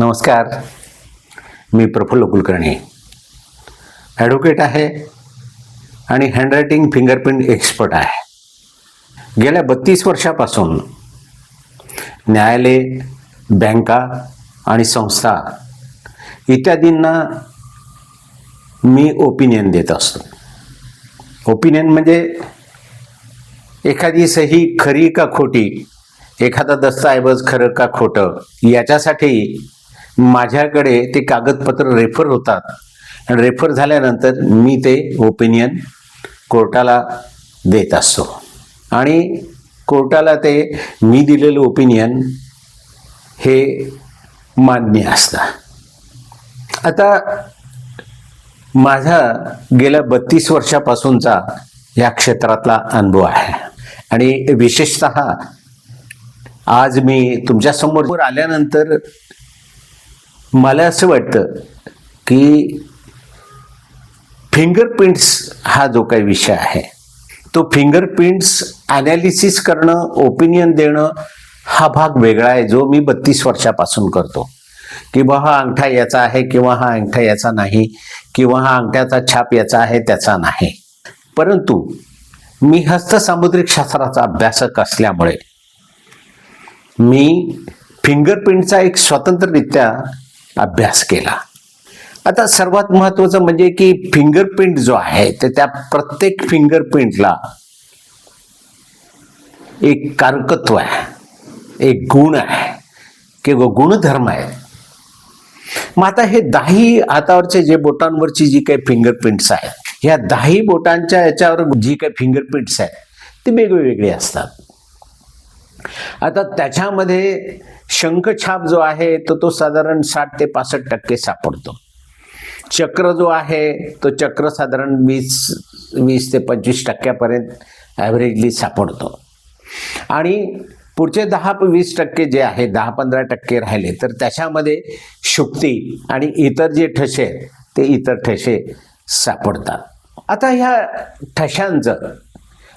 नमस्कार. मी प्रफुल्ल कुलकर्णी. ॲडव्होकेट आहे आणि हँडरायटिंग फिंगरप्रिंट एक्सपर्ट आहे. गेल्या बत्तीस वर्षापासून न्यायालय बँका आणि संस्था इत्यादींना मी ओपिनियन देत असतो. ओपिनियन म्हणजे एखादी सही खरी का खोटी एखादा दस्तऐवज खरं का खोटं याच्यासाठी माझ्याकडे ते कागदपत्र रेफर होतात. आणि रेफर झाल्यानंतर मी ते ओपिनियन कोर्टाला देत असतो. आणि कोर्टाला ते मी दिलेलं ओपिनियन हे मान्य असतं. आता माझा गेल्या बत्तीस वर्षापासूनचा या क्षेत्रातला अनुभव आहे. आणि विशेषत आज मी तुमच्यासमोर आल्यानंतर मला असं वाटतं की फिंगरप्रिंट्स हा जो काही विषय आहे तो फिंगरप्रिंट्स ॲनालिसिस करणं ओपिनियन देणं हा भाग वेगळा आहे जो मी बत्तीस वर्षापासून करतो. किंवा हा अंगठा याचा आहे किंवा हा अंगठा याचा नाही किंवा हा अंगठ्याचा छाप याचा आहे त्याचा नाही. परंतु मी हस्तसामुद्रिक शास्त्राचा अभ्यासक असल्यामुळे मी फिंगरप्रिंटचा एक स्वतंत्ररित्या अभ्यास केला. आता सर्वात महत्वाचं म्हणजे की फिंगरप्रिंट जो आहे तर त्या प्रत्येक फिंगरप्रिंटला एक कारकत्व आहे एक गुण आहे किंवा गुणधर्म आहे. मग आता हे दहाही हातावरचे जे बोटांवरची जी काही फिंगरप्रिंट्स आहेत ह्या दहाही बोटांच्या याच्यावर जी काही फिंगरप्रिंट्स आहेत ते वेगवेगळी असतात. आता त्याच्यामध्ये शंखछाप जो आहे तो तो साधारण साठ ते पासष्ट टक्के सापडतो. चक्र जो आहे तो चक्र साधारण वीस वीस ते पंचवीस टक्क्यापर्यंत ॲव्हरेजली सापडतो. आणि पुढचे दहा वीस टक्के जे आहे दहा पंधरा टक्के राहिले तर त्याच्यामध्ये शुक्ती आणि इतर जे ठसे आहेत ते इतर ठसे सापडतात. आता ह्या ठशांचं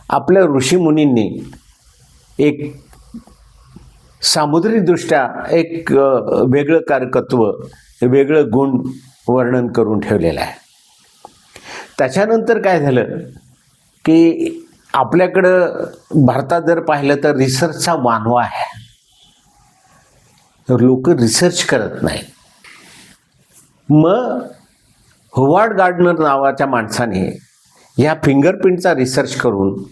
आपल्या ऋषीमुनींनी एक सामुद्रिकदृष्ट्या एक वेगळं कारकत्व वेगळं गुण वर्णन करून ठेवलेलं आहे. त्याच्यानंतर काय झालं की आपल्याकडं भारतात जर पाहिलं तर रिसर्चचा मानवा आहे. तर लोक रिसर्च करत नाहीत. मग होवार्ड गार्डनर नावाच्या माणसाने या फिंगरप्रिंटचा रिसर्च करून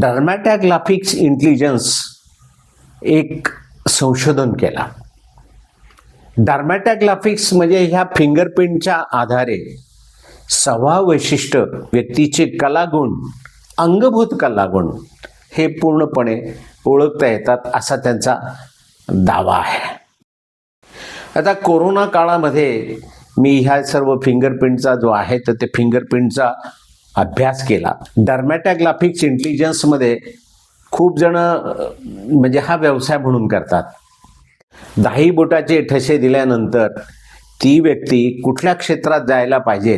डर्मॅटॅग्लाफिक्स इंटेलिजन्स एक संशोधन केला. डर्मॅटॅग्लाफिक्स म्हणजे ह्या फिंगरप्रिंटच्या आधारे सव्वा वैशिष्ट्य व्यक्तीचे कलागुण अंगभूत कलागुण हे पूर्णपणे ओळखता येतात असा त्यांचा दावा आहे. आता कोरोना काळामध्ये मी ह्या सर्व फिंगरप्रिंटचा जो आहे तर ते फिंगरप्रिंटचा अभ्यास केला. डर्मॅटॅग्लाफिक्स इंटेलिजन्समध्ये खूप जण म्हणजे हा व्यवसाय म्हणून करतात. दाही बोटाचे ठसे दिल्यानंतर ती व्यक्ती कुठल्या क्षेत्रात जायला पाहिजे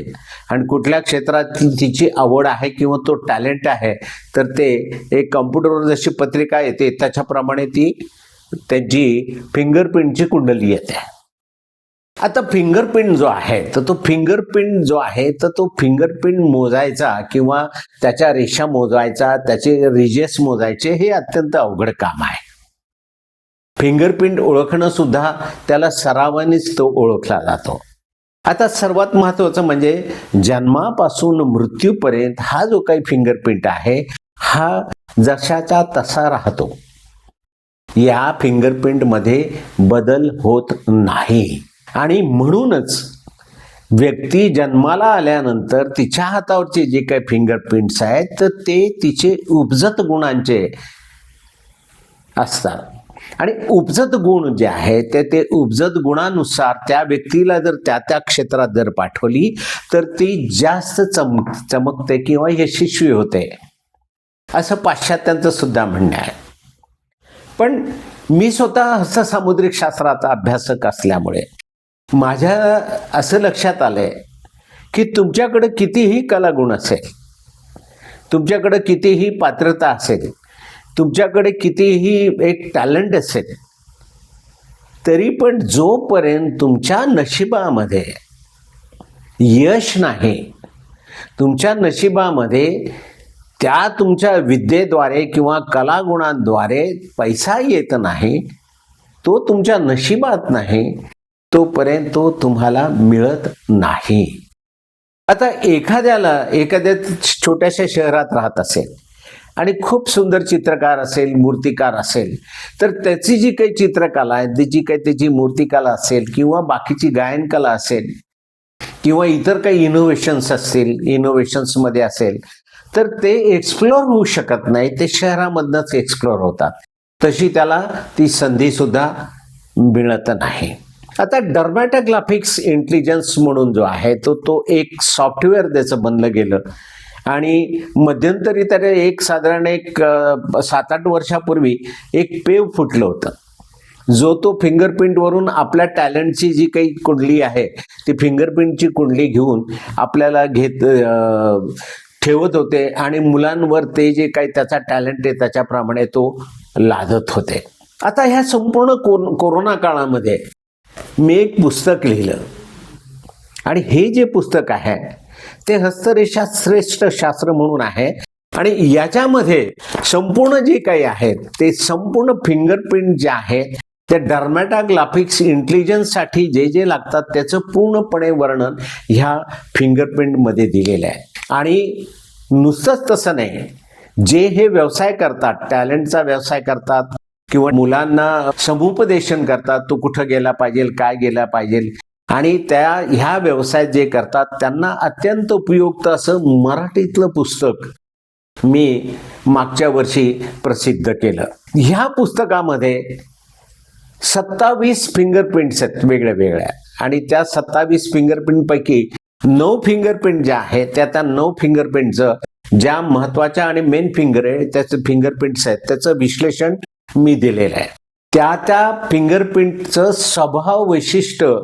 आणि कुठल्या क्षेत्रात तिची आवड आहे किंवा तो टॅलेंट आहे तर ते एक कम्प्युटरवर जशी पत्रिका येते त्याच्याप्रमाणे ती त्यांची फिंगरप्रिंटची कुंडली येते. आता फिंगरप्रिंट जो आहे तर तो फिंगरप्रिंट जो आहे तर तो फिंगरप्रिंट मोजायचा किंवा त्याच्या रेषा मोजायचा त्याचे रिजेस मोजायचे हे अत्यंत अवघड काम आहे. फिंगरप्रिंट ओळखणं सुद्धा त्याला सरावानेच तो ओळखला जातो. आता सर्वात महत्वाचं म्हणजे जन्मापासून मृत्यूपर्यंत हा जो काही फिंगरप्रिंट आहे हा जशाचा तसा राहतो. या फिंगरप्रिंटमध्ये बदल होत नाही. आणि म्हणूनच व्यक्ती जन्माला आल्यानंतर तिच्या हातावरचे जे काही फिंगरप्रिंट्स आहेत तर ते तिचे उपजत गुणांचे असतात. आणि उपजत गुण जे आहे ते ते उपजत गुणानुसार त्या व्यक्तीला जर त्या त्या क्षेत्रात जर पाठवली तर ती जास्त चम चमकते किंवा यशस्वी होते. असं पाश्चात्यांचं सुद्धा म्हणणं आहे. पण मी स्वतः हस्तसामुद्रिक शास्त्राचा अभ्यासक असल्यामुळे माझ्या असं लक्षात आलं आहे की तुमच्याकडं कितीही कलागुण असेल तुमच्याकडं कितीही पात्रता असेल तुमच्याकडे कितीही एक टॅलेंट असेल तरी पण जोपर्यंत तुमच्या नशिबामध्ये यश नाही तुमच्या नशिबामध्ये त्या तुमच्या विद्येद्वारे किंवा कलागुणांद्वारे पैसा येत नाही तो तुमच्या नशिबात नाही तोपर्यंत तो तुम्हाला मिळत नाही. आता एखाद्याला एखाद्या छोट्याशा शहरात राहत असेल आणि खूप सुंदर चित्रकार असेल मूर्तिकार असेल तर त्याची जी काही चित्रकला आहे जी काही त्याची मूर्तिकला असेल किंवा बाकीची गायनकला असेल किंवा इतर काही इनोव्हेशन्स असतील इनोव्हेशन्समध्ये असेल तर ते एक्सप्लोअर होऊ शकत नाही. ते शहरामधनंच एक्सप्लोअर होतात. तशी त्याला ती संधी सुद्धा मिळत नाही. आता डर्मॅटोग्राफिक्स इंटेलिजन्स म्हणून जो आहे तो तो एक सॉफ्टवेअर त्याचं बनलं गेलं. आणि मध्यंतरी तर एक साधारण एक सात आठ वर्षापूर्वी एक पेव फुटलं होतं. जो तो फिंगरप्रिंटवरून आपल्या टॅलेंटची जी काही कुंडली आहे ती फिंगरप्रिंटची कुंडली घेऊन आपल्याला घेत ठेवत होते आणि मुलांवर ते जे काही त्याचा टॅलेंट आहे त्याच्याप्रमाणे तो लादत होते. आता ह्या संपूर्ण कोर कोरोना काळामध्ये मी एक पुस्तक लिहिलं. आणि हे जे पुस्तक आहे ते हस्तरेषा श्रेष्ठ शास्त्र म्हणून आहे. आणि याच्यामध्ये संपूर्ण जे काही आहेत ते संपूर्ण फिंगरप्रिंट जे आहे ते डर्मॅटाग्राफिक्स इंटेलिजन्ससाठी जे जे लागतात त्याचं पूर्णपणे वर्णन ह्या फिंगरप्रिंटमध्ये दिलेलं आहे. आणि नुसतंच तसं नाही जे हे व्यवसाय करतात टॅलेंटचा व्यवसाय करतात किंवा मुलांना समुपदेशन करतात तो कुठं गेला पाहिजे काय गेला पाहिजे. आणि त्या ह्या व्यवसाय जे करतात त्यांना अत्यंत उपयुक्त असं मराठीतलं पुस्तक मी मागच्या वर्षी प्रसिद्ध केलं. ह्या पुस्तकामध्ये सत्तावीस फिंगरप्रिंट्स आहेत वेगळ्या वेगळ्या आणि त्या सत्तावीस फिंगरप्रिंटपैकी नऊ फिंगरप्रिंट ज्या आहेत त्या त्या नऊ फिंगरप्रिंटचं ज्या महत्त्वाच्या आणि मेन फिंगर आहे त्याचे फिंगरप्रिंट्स आहेत त्याचं विश्लेषण मी दिलेलं आहे. त्या त्या फिंगरप्रिंटचं स्वभाव वैशिष्ट्य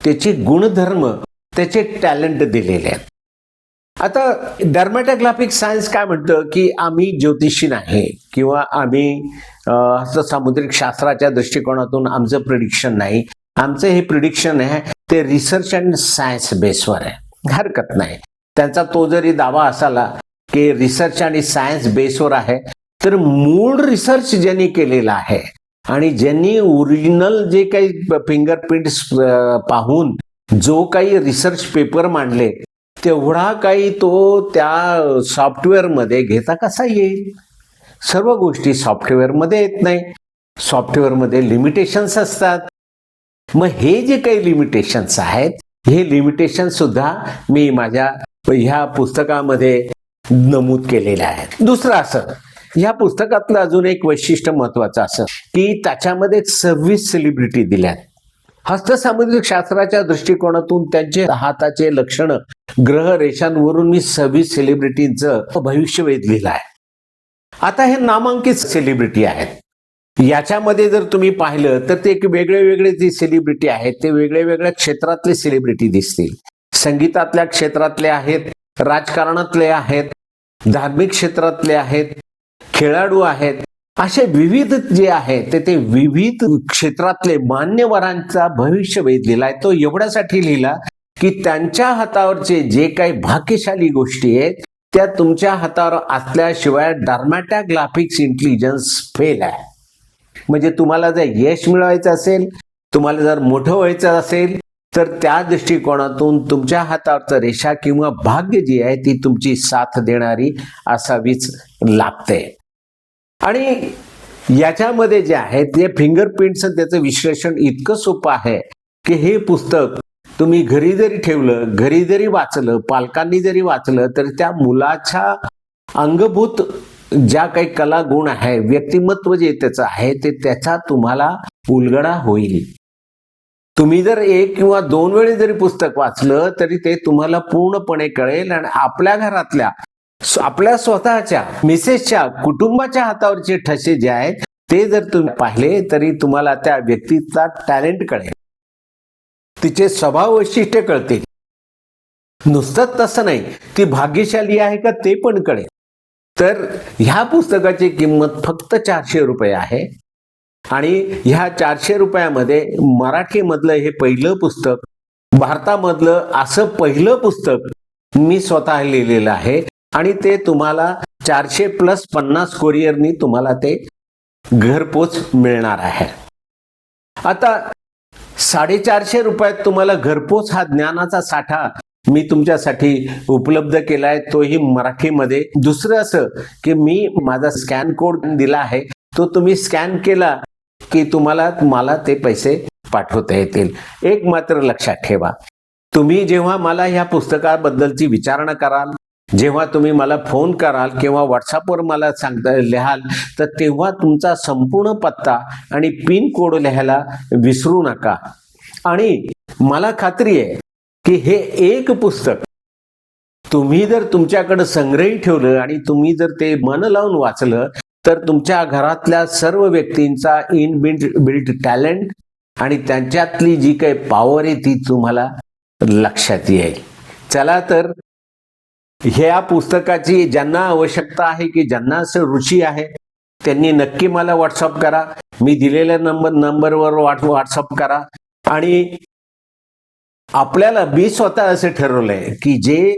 त्याचे गुणधर्म त्याचे टॅलेंट दिलेले आहेत. आता डर्मॅटोग्राफिक सायन्स काय म्हणतं की आम्ही ज्योतिषी नाही किंवा आम्ही सामुद्रिक शास्त्राच्या दृष्टिकोनातून आमचं प्रिडिक्शन नाही. आमचं हे प्रिडिक्शन आहे ते रिसर्च अँड सायन्स बेसवर आहे. हरकत नाही. त्यांचा तो जरी दावा असाला की रिसर्च आणि सायन्स बेसवर आहे तर मूळ रिसर्च ज्यांनी केलेला आहे आणि ज्यांनी ओरिजिनल जे काही फिंगरप्रिंट पाहून जो काही रिसर्च पेपर मांडले तेवढा काही तो त्या सॉफ्टवेअरमध्ये घेता कसा येईल? सर्व गोष्टी सॉफ्टवेअरमध्ये येत नाही. सॉफ्टवेअरमध्ये लिमिटेशन्स असतात. मग हे जे काही लिमिटेशन्स आहेत हे लिमिटेशन सुद्धा मी माझ्या ह्या पुस्तकामध्ये नमूद केलेले आहेत. दुसरं असं ह्या पुस्तकातलं अजून एक वैशिष्ट्य महत्वाचं असं की त्याच्यामध्ये सव्वीस सेलिब्रिटी दिल्या हस्तसामुद्रिक शास्त्राच्या दृष्टिकोनातून त्यांचे हाताचे लक्षण ग्रह रेषांवरून मी सव्वीस सेलिब्रिटींचं भविष्य वेधलेलं आहे आता हे नामांकित सेलिब्रिटी आहेत. याच्यामध्ये जर तुम्ही पाहिलं तर ते एक वेगळे वेगळे जे सेलिब्रिटी आहेत ते वेगळ्या वेगळ्या क्षेत्रातले सेलिब्रिटी दिसतील. संगीतातल्या क्षेत्रातले आहेत राजकारणातले आहेत धार्मिक क्षेत्रातले आहेत खेळाडू आहेत. असे विविध जे आहेत ते ते विविध क्षेत्रातले मान्यवरांचा भविष्य वेधलेला आहे. तो एवढ्यासाठी लिहिला की त्यांच्या हातावरचे जे काही भाग्यशाली गोष्टी आहेत त्या तुमच्या हातावर असल्याशिवाय डर्मॅटोग्राफिक्स इंटेलिजन्स फेल आहे. म्हणजे तुम्हाला जर यश मिळवायचं असेल तुम्हाला जर मोठं व्हायचं असेल तर त्या दृष्टिकोनातून तुमच्या हातावरचं रेषा किंवा भाग्य जी आहे ती तुमची साथ देणारी असावीच लागते. आणि याच्यामध्ये जे आहे ते फिंगरप्रिंटचं त्याचं विश्लेषण इतकं सोपं आहे की हे पुस्तक तुम्ही घरी जरी ठेवलं घरी जरी वाचलं पालकांनी जरी वाचलं तर त्या मुलाच्या अंगभूत ज्या काही कला गुण आहे व्यक्तिमत्व जे त्याचं आहे ते त्याचा तुम्हाला उलगडा होईल. तुम्ही जर एक किंवा दोन वेळी जरी पुस्तक वाचलं तरी ते तुम्हाला पूर्णपणे कळेल आणि आपल्या घरातल्या आपल्या स्वतःच्या मिसेसच्या कुटुंबाच्या हातावरचे ठसे जे आहेत ते जर तुम्ही पाहिले तरी तुम्हाला त्या व्यक्तीचा टॅलेंट कळेल. तिचे स्वभाव वैशिष्ट्य कळतील. नुसतंच तसं नाही ती भाग्यशाली आहे का ते पण कळेल. तर ह्या पुस्तकाची किंमत फक्त चारशे रुपये आहे. आणि ह्या चारशे रुपयामध्ये मराठीमधलं हे पहिलं पुस्तक भारतामधलं असं पहिलं पुस्तक मी स्वतः लिहिलेलं आहे. आणि ते तुम्हाला चारशे प्लस पन्नास कोरिअरनी तुम्हाला ते घरपोच मिळणार आहे. आता साडेचारशे रुपयात तुम्हाला घरपोच हा ज्ञानाचा साठा मी तुमच्यासाठी उपलब्ध केलाय. तोही मराठीमध्ये. दुसरं असं की मी माझा स्कॅन कोड दिला आहे. तो तुम्ही स्कॅन केला की तुम्हाला मला ते पैसे पाठवता येतील. एक मात्र लक्षात ठेवा. तुम्ही जेव्हा मला ह्या पुस्तकाबद्दलची विचारणा कराल जेव्हा तुम्ही मला फोन कराल किंवा व्हॉट्सअपवर मला सांगता लिहाल तर तेव्हा तुमचा संपूर्ण पत्ता आणि पिन कोड लिहायला विसरू नका. आणि मला खात्री आहे की हे एक पुस्तक तुम्ही जर तुमच्याकडे संग्रही ठेवलं आणि तुम्ही जर ते मन लावून वाचलं तर तुमच्या घरातल्या सर्व व्यक्तींचा इन बिल्ट बिल्ट टॅलेंट आणि त्यांच्यातली जी काही पॉवर आहे ती तुम्हाला लक्षात येईल. चला तर ह्या पुस्तकाची ज्यांना आवश्यकता आहे की ज्यांना असं रुची आहे त्यांनी नक्की मला व्हॉट्सअप करा. मी दिलेल्या नंबर नंबरवर व्हॉट्सअप करा. आणि आपल्याला मी स्वतः असं ठरवलंय की जे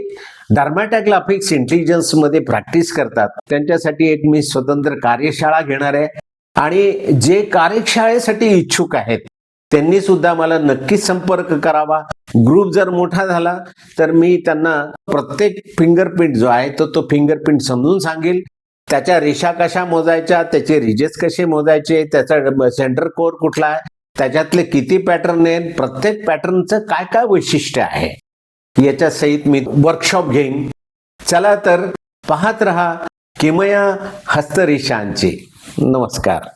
डर्मॅटोग्राफिक्स इंटेलिजन्समध्ये प्रॅक्टिस करतात त्यांच्यासाठी एक मी स्वतंत्र कार्यशाळा घेणार आहे. आणि जे कार्यशाळेसाठी इच्छुक आहेत त्यांनी सुद्धा मला नक्कीच संपर्क करावा. ग्रुप जर मोठा झाला तर मी त्यांना प्रत्येक फिंगरप्रिंट जो आहे तो तो फिंगरप्रिंट समजून सांगेल. त्याच्या रेषा कशा मोजायच्या त्याचे रिजेस कसे मोजायचे त्याचा सेंटर कोर कुठला आहे त्याच्यातले किती पॅटर्न आहेत प्रत्येक पॅटर्नचं काय काय वैशिष्ट्य आहे याच्या सहित मी वर्कशॉप घेईन. चला तर पाहत रहा किमया हस्तरेषांची. नमस्कार.